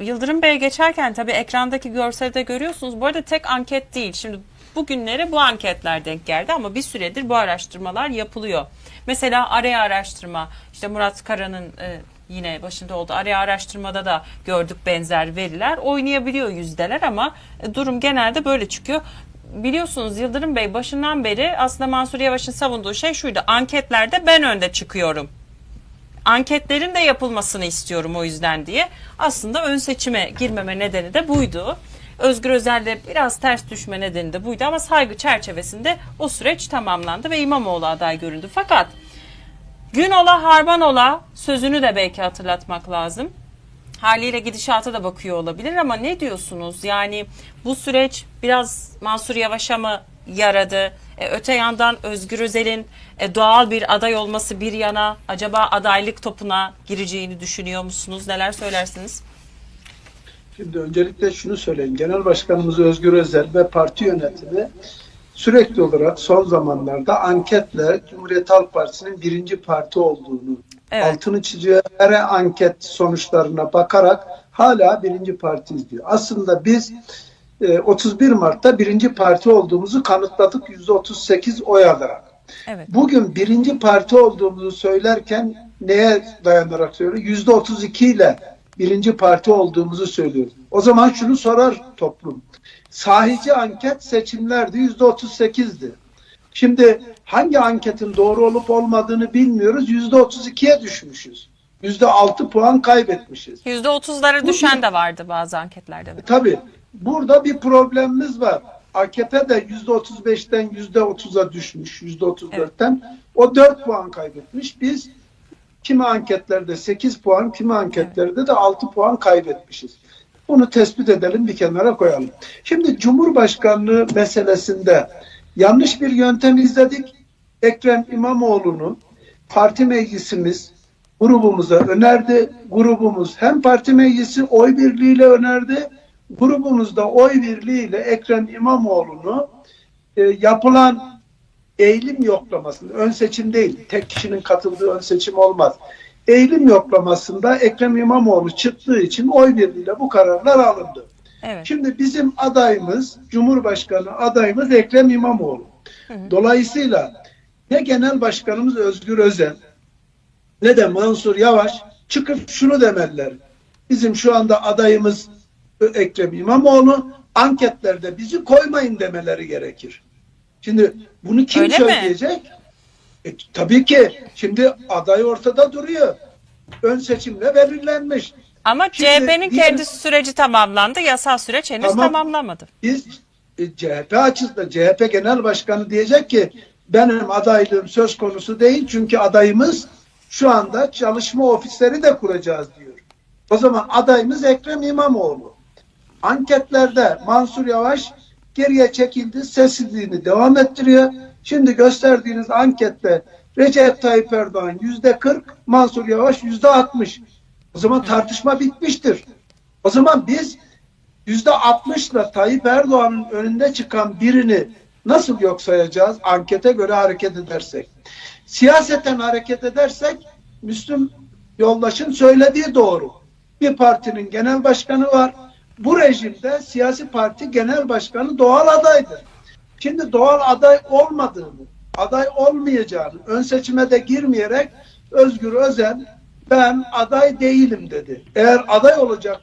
Yıldırım Bey geçerken tabii ekrandaki görselde görüyorsunuz. Bu arada tek anket değil. Şimdi bugünlere bu anketler denk geldi ama bir süredir bu araştırmalar yapılıyor. Mesela araya araştırma işte Murat Kara'nın e, yine başında oldu. Araya araştırmada da gördük benzer veriler. Oynayabiliyor yüzdeler ama e, durum genelde böyle çıkıyor. Biliyorsunuz Yıldırım Bey başından beri aslında Mansur Yavaş'ın savunduğu şey şuydu. Anketlerde ben önde çıkıyorum anketlerin de yapılmasını istiyorum o yüzden diye. Aslında ön seçime girmeme nedeni de buydu. Özgür Özel'le biraz ters düşme nedeni de buydu ama saygı çerçevesinde o süreç tamamlandı ve İmamoğlu aday göründü. Fakat gün ola harman ola sözünü de belki hatırlatmak lazım. Haliyle gidişata da bakıyor olabilir ama ne diyorsunuz? Yani bu süreç biraz Mansur Yavaş'a mı yaradı? E, öte yandan Özgür Özel'in e, doğal bir aday olması bir yana acaba adaylık topuna gireceğini düşünüyor musunuz? Neler söylersiniz? Şimdi öncelikle şunu söyleyeyim. Genel Başkanımız Özgür Özel ve parti yönetimi sürekli olarak son zamanlarda anketle Cumhuriyet Halk Partisi'nin birinci parti olduğunu Evet. altını çiziyor. Her anket sonuçlarına bakarak hala birinci partiyiz diyor. Aslında biz 31 Mart'ta birinci parti olduğumuzu kanıtladık %38 oy alarak. Evet. Bugün birinci parti olduğumuzu söylerken neye dayanarak söylüyor? Yüzde 32 ile birinci parti olduğumuzu söylüyoruz. O zaman şunu sorar toplum. Sahici anket seçimlerdi yüzde 38'di. Şimdi hangi anketin doğru olup olmadığını bilmiyoruz. Yüzde 32'ye düşmüşüz. Yüzde 6 puan kaybetmişiz. %30'lara düşen de vardı bazı anketlerde. Tabii burada bir problemimiz var. AKP de yüzde 35'ten yüzde 30'a düşmüş. Yüzde 34'ten. O 4 puan kaybetmiş. Biz kimi anketlerde 8 puan, kimi anketlerde de 6 puan kaybetmişiz. Bunu tespit edelim bir kenara koyalım. Şimdi Cumhurbaşkanlığı meselesinde yanlış bir yöntem izledik. Ekrem İmamoğlu'nu parti meclisimiz grubumuza önerdi. Grubumuz hem parti meclisi oy birliğiyle önerdi. Grubumuzda oy birliğiyle Ekrem İmamoğlu'nu e, yapılan eğilim yoklamasında, ön seçim değil, tek kişinin katıldığı ön seçim olmaz. Eğilim yoklamasında Ekrem İmamoğlu çıktığı için oy birliğiyle bu kararlar alındı. Evet. Şimdi bizim adayımız, Cumhurbaşkanı adayımız Ekrem İmamoğlu. Dolayısıyla ne Genel Başkanımız Özgür Özel ne de Mansur Yavaş çıkıp şunu demeliler. Bizim şu anda adayımız Ekrem İmamoğlu anketlerde bizi koymayın demeleri gerekir. Şimdi bunu kim Öyle mi? söyleyecek? E, tabii ki şimdi aday ortada duruyor. Ön seçimle belirlenmiş. Ama CHP'nin diğer- kendi süreci tamamlandı. Yasal süreç henüz Tamam. tamamlanmadı. Biz e, CHP açısından CHP Genel Başkanı diyecek ki benim adaylığım söz konusu değil çünkü adayımız şu anda çalışma ofisleri de kuracağız diyor. O zaman adayımız Ekrem İmamoğlu. Anketlerde Mansur Yavaş geriye çekildi, sessizliğini devam ettiriyor. Şimdi gösterdiğiniz ankette Recep Tayyip Erdoğan yüzde 40, Mansur Yavaş yüzde 60. O zaman tartışma bitmiştir. O zaman biz yüzde 60'la Tayyip Erdoğan'ın önünde çıkan birini nasıl yok sayacağız ankete göre hareket edersek? Siyaseten hareket edersek Müslüm Yoldaş'ın söylediği doğru. Bir partinin genel başkanı var. Bu rejimde siyasi parti genel başkanı doğal adaydır. Şimdi doğal aday olmadığını, aday olmayacağını, ön seçime de girmeyerek Özgür Özel ben aday değilim dedi. Eğer aday olacak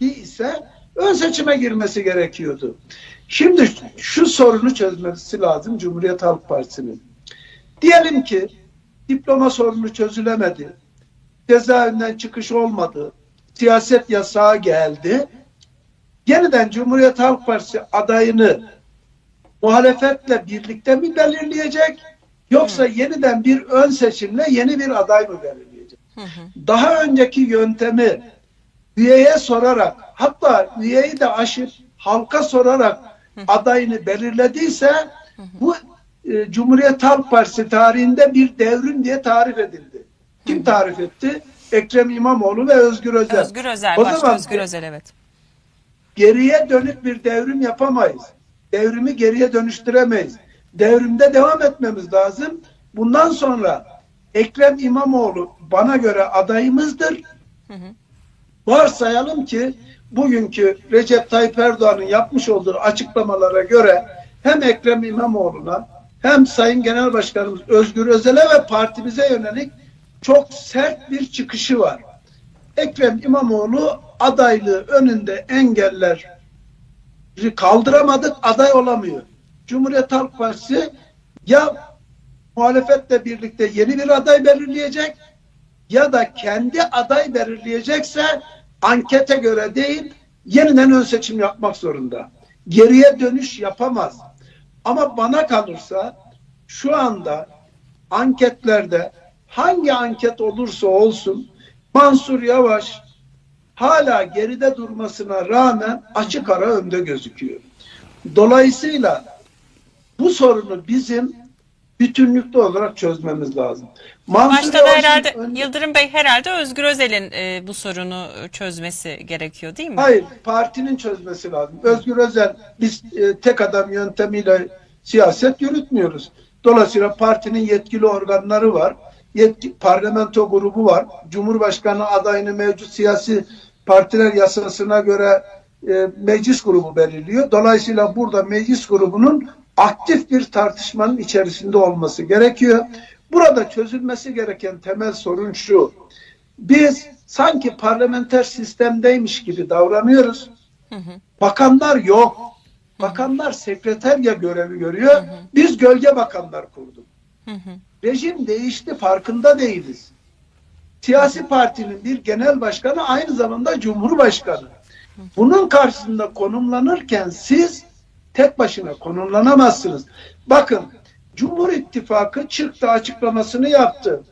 ise ön seçime girmesi gerekiyordu. Şimdi şu sorunu çözmesi lazım Cumhuriyet Halk Partisi'nin. Diyelim ki diploma sorunu çözülemedi. Cezaevinden çıkış olmadı. Siyaset yasağı geldi. Yeniden Cumhuriyet Halk Partisi adayını muhalefetle birlikte mi belirleyecek? Yoksa yeniden bir ön seçimle yeni bir aday mı belirleyecek? Daha önceki yöntemi üyeye sorarak hatta üyeyi de aşıp halka sorarak adayını belirlediyse bu e, Cumhuriyet Halk Partisi tarihinde bir devrim diye tarif edildi. Kim tarif etti? Ekrem İmamoğlu ve Özgür Özel. Özgür Özel, O başta zaman Özgür Özel evet. Geriye dönük bir devrim yapamayız. Devrimi geriye dönüştüremeyiz. Devrimde devam etmemiz lazım. Bundan sonra Ekrem İmamoğlu bana göre adayımızdır. Varsayalım ki bugünkü Recep Tayyip Erdoğan'ın yapmış olduğu açıklamalara göre hem Ekrem İmamoğlu'na hem Sayın Genel Başkanımız Özgür Özel'e ve partimize yönelik çok sert bir çıkışı var. Ekrem İmamoğlu adaylığı önünde engeller kaldıramadık aday olamıyor. Cumhuriyet Halk Partisi ya muhalefetle birlikte yeni bir aday belirleyecek ya da kendi aday belirleyecekse ankete göre değil yeniden ön seçim yapmak zorunda. Geriye dönüş yapamaz. Ama bana kalırsa şu anda anketlerde hangi anket olursa olsun Mansur Yavaş hala geride durmasına rağmen açık ara önde gözüküyor. Dolayısıyla bu sorunu bizim bütünlükte olarak çözmemiz lazım. Mansur Başta da herhalde önde- Yıldırım Bey herhalde Özgür Özel'in e, bu sorunu çözmesi gerekiyor değil mi? Hayır, partinin çözmesi lazım. Özgür Özel, biz e, tek adam yöntemiyle siyaset yürütmüyoruz. Dolayısıyla partinin yetkili organları var. Yetki, parlamento grubu var. Cumhurbaşkanı adayını mevcut siyasi partiler yasasına göre e, meclis grubu belirliyor. Dolayısıyla burada meclis grubunun aktif bir tartışmanın içerisinde olması gerekiyor. Burada çözülmesi gereken temel sorun şu. Biz sanki parlamenter sistemdeymiş gibi davranıyoruz. Bakanlar yok. Bakanlar sekreterya görevi görüyor. Biz gölge bakanlar kurduk. Rejim değişti farkında değiliz. Siyasi partinin bir genel başkanı aynı zamanda cumhurbaşkanı. Bunun karşısında konumlanırken siz tek başına konumlanamazsınız. Bakın Cumhur İttifakı çıktı açıklamasını yaptı.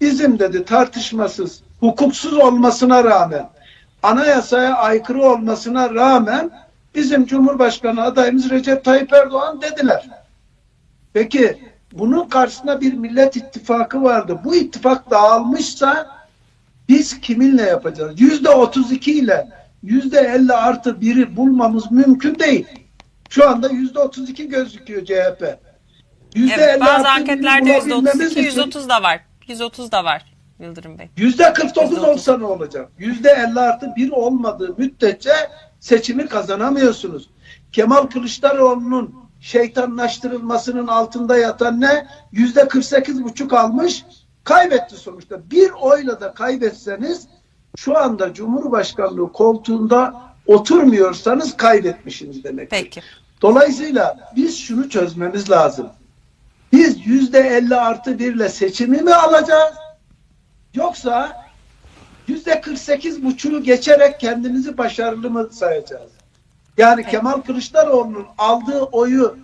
Bizim dedi tartışmasız, hukuksuz olmasına rağmen, anayasaya aykırı olmasına rağmen bizim Cumhurbaşkanı adayımız Recep Tayyip Erdoğan dediler. Peki bunun karşısında bir millet ittifakı vardı. Bu ittifak dağılmışsa biz kiminle yapacağız? Yüzde 32 ile yüzde 50 artı biri bulmamız mümkün değil. Şu anda yüzde 32 gözüküyor CHP. Yüzde Evet, 50 bazı anketlerde bulabilmemiz %32, için %30 da var. 130 da var Yıldırım Bey. Yüzde 49 %30. olsa ne olacak? Yüzde 50 artı 1 olmadığı müddetçe seçimi kazanamıyorsunuz. Kemal Kılıçdaroğlu'nun şeytanlaştırılmasının altında yatan ne? Yüzde 48 buçuk almış, kaybetti sonuçta. Bir oyla da kaybetseniz şu anda Cumhurbaşkanlığı koltuğunda oturmuyorsanız kaybetmişsiniz demek. Peki. Dolayısıyla biz şunu çözmemiz lazım. Biz yüzde 50 artı birle seçimi mi alacağız? Yoksa yüzde 48 buçuğu geçerek kendimizi başarılı mı sayacağız? Yani Evet. Kemal Kılıçdaroğlu'nun aldığı oyu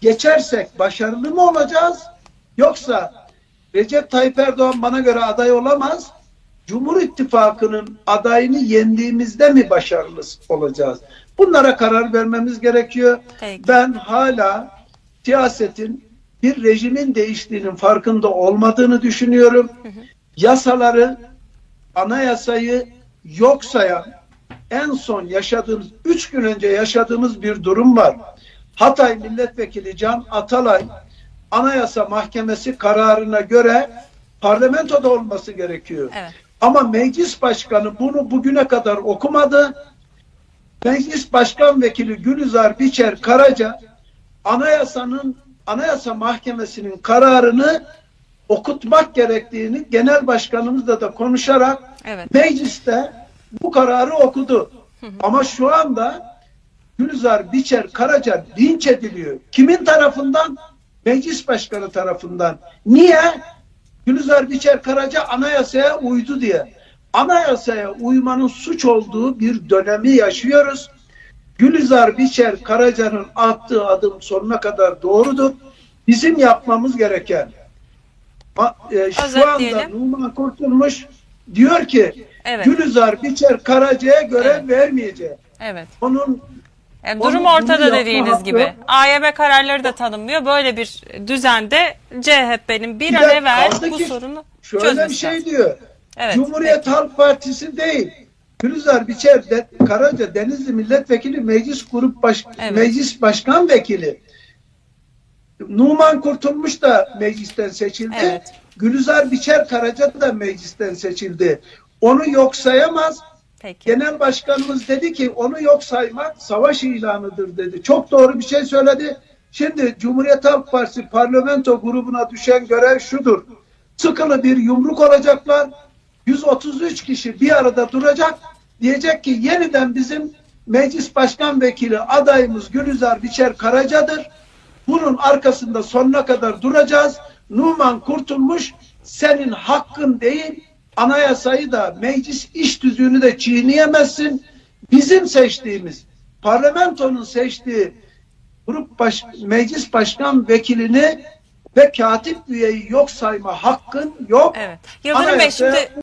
geçersek başarılı mı olacağız? Yoksa Recep Tayyip Erdoğan bana göre aday olamaz. Cumhur İttifakı'nın adayını yendiğimizde mi başarılı olacağız? Bunlara karar vermemiz gerekiyor. Peki. Ben hala siyasetin bir rejimin değiştiğinin farkında olmadığını düşünüyorum. Yasaları, anayasayı yok sayan, en son yaşadığımız, üç gün önce yaşadığımız bir durum var. Hatay Milletvekili Can Atalay, Anayasa Mahkemesi kararına göre parlamentoda olması gerekiyor. Evet. Ama meclis başkanı bunu bugüne kadar okumadı. Meclis Başkan Vekili Gülizar Biçer Karaca anayasanın Anayasa Mahkemesi'nin kararını okutmak gerektiğini genel başkanımızla da konuşarak Evet. mecliste bu kararı okudu. Ama şu anda Gülizar Biçer Karaca linç ediliyor. Kimin tarafından? Meclis başkanı tarafından. Niye? Gülizar Biçer Karaca anayasaya uydu diye. Anayasaya uymanın suç olduğu bir dönemi yaşıyoruz. Gülizar Biçer Karaca'nın attığı adım sonuna kadar doğrudur. Bizim yapmamız gereken e, şu anda. Numan Kurtulmuş diyor ki Evet. Gülizar Biçer Karaca'ya görev Evet. vermeyecek. Evet. Onun Yani durum bunu ortada dediğiniz hakkı- gibi. AYM kararları da tanınmıyor. Böyle bir düzende CHP'nin bir Bir an evvel bu sorunu şöyle bir şey lazım. diyor. Evet. Cumhuriyet Halk Partisi değil. Gülizar Biçer de, Karaca Denizli Milletvekili Meclis Grup Baş, Evet. Meclis Başkan Vekili. Numan Kurtulmuş da meclisten seçildi. Evet. Gülizar Biçer Karaca da meclisten seçildi. Onu yok sayamaz. Peki. Genel başkanımız dedi ki onu yok saymak savaş ilanıdır dedi. Çok doğru bir şey söyledi. Şimdi Cumhuriyet Halk Partisi parlamento grubuna düşen görev şudur. Sıkılı bir yumruk olacaklar. 133 kişi bir arada duracak. Diyecek ki yeniden bizim meclis başkan vekili adayımız Gülizar Biçer Karaca'dır. Bunun arkasında sonuna kadar duracağız. Numan Kurtulmuş senin hakkın değil anayasayı da meclis iş tüzüğünü de çiğneyemezsin. Bizim seçtiğimiz parlamentonun seçtiği grup baş, meclis başkan vekilini ve katip üyeyi yok sayma hakkın yok. Evet. Yıldırım Bey şimdi